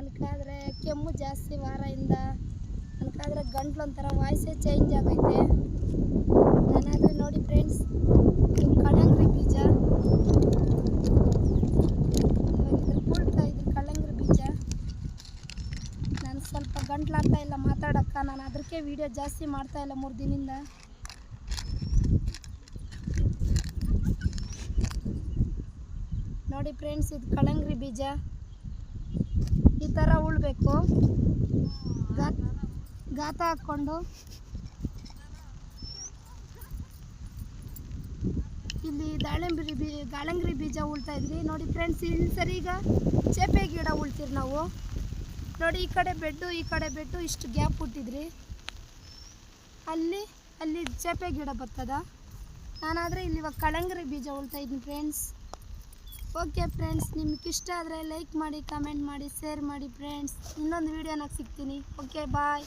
ನನಗಾದ್ರೆ ಕೆಮ್ಮು ಜಾಸ್ತಿ ವಾರದಿಂದ ನನಗಾದ್ರೆ ಗಂಟ್ಲು ಒಂಥರ ವಾಯ್ಸೇ ಚೇಂಜ್ ಆಗೈತೆ. ನಾನಾದರೆ ನೋಡಿ ಫ್ರೆಂಡ್ಸ್ ಕಳಂಗ್ರಿ ಬೀಜ. ಇದು ಇದ್ರ ಕಳಂಗ್ರಿ ಬೀಜ. ನಾನು ಸ್ವಲ್ಪ ಗಂಟ್ಲಾಗ್ತಾ ಇಲ್ಲ ಮಾತಾಡಕ್ಕ, ನಾನು ಅದಕ್ಕೆ ವಿಡಿಯೋ ಜಾಸ್ತಿ ಮಾಡ್ತಾ ಇಲ್ಲ ಮೂರು ದಿನದಿಂದ. ನೋಡಿ ಫ್ರೆಂಡ್ಸ್ ಇದು ಕಳಂಗ್ರಿ ಬೀಜ. ಥರ ಉಳ್ಬೇಕು. ಗಾತ್ ಹಾಕ್ಕೊಂಡು. ಇಲ್ಲಿ ದಾಳಿಂಬ್ರಿ ಬೀ ದಾಳಂಗ್ರಿ ಬೀಜ ಉಳ್ತಾ ಇದ್ವಿ. ನೋಡಿ ಫ್ರೆಂಡ್ಸ್ ಇಲ್ಲಿ ಸರಿ ಈಗ ಚೇಪೆ ಗಿಡ ಉಳ್ತೀರಿ ನಾವು. ನೋಡಿ ಈ ಕಡೆ ಬೆಡ್ಡು, ಈ ಕಡೆ ಬೆಡ್ಡು ಇಷ್ಟು ಗ್ಯಾಪ್ ಹುಟ್ಟಿದ್ರಿ. ಅಲ್ಲಿ ಅಲ್ಲಿ ಚೇಪೆ ಗಿಡ ಬರ್ತದ. ನಾನಾದರೆ ಇಲ್ಲಿ ಇವಾಗ ಕಳಂಗ್ರಿ ಬೀಜ ಉಳ್ತಾ ಇದ್ದೀನಿ ಫ್ರೆಂಡ್ಸ್ ಓಕೆ ಫ್ರೆಂಡ್ಸ್, ನಿಮ್ಗೆ ಇಷ್ಟ ಆದರೆ ಲೈಕ್ ಮಾಡಿ ಕಮೆಂಟ್ ಮಾಡಿ ಶೇರ್ ಮಾಡಿ ಫ್ರೆಂಡ್ಸ್ ಇನ್ನೊಂದು ವೀಡಿಯೋನಾಗ ಸಿಗ್ತೀನಿ. Okay bye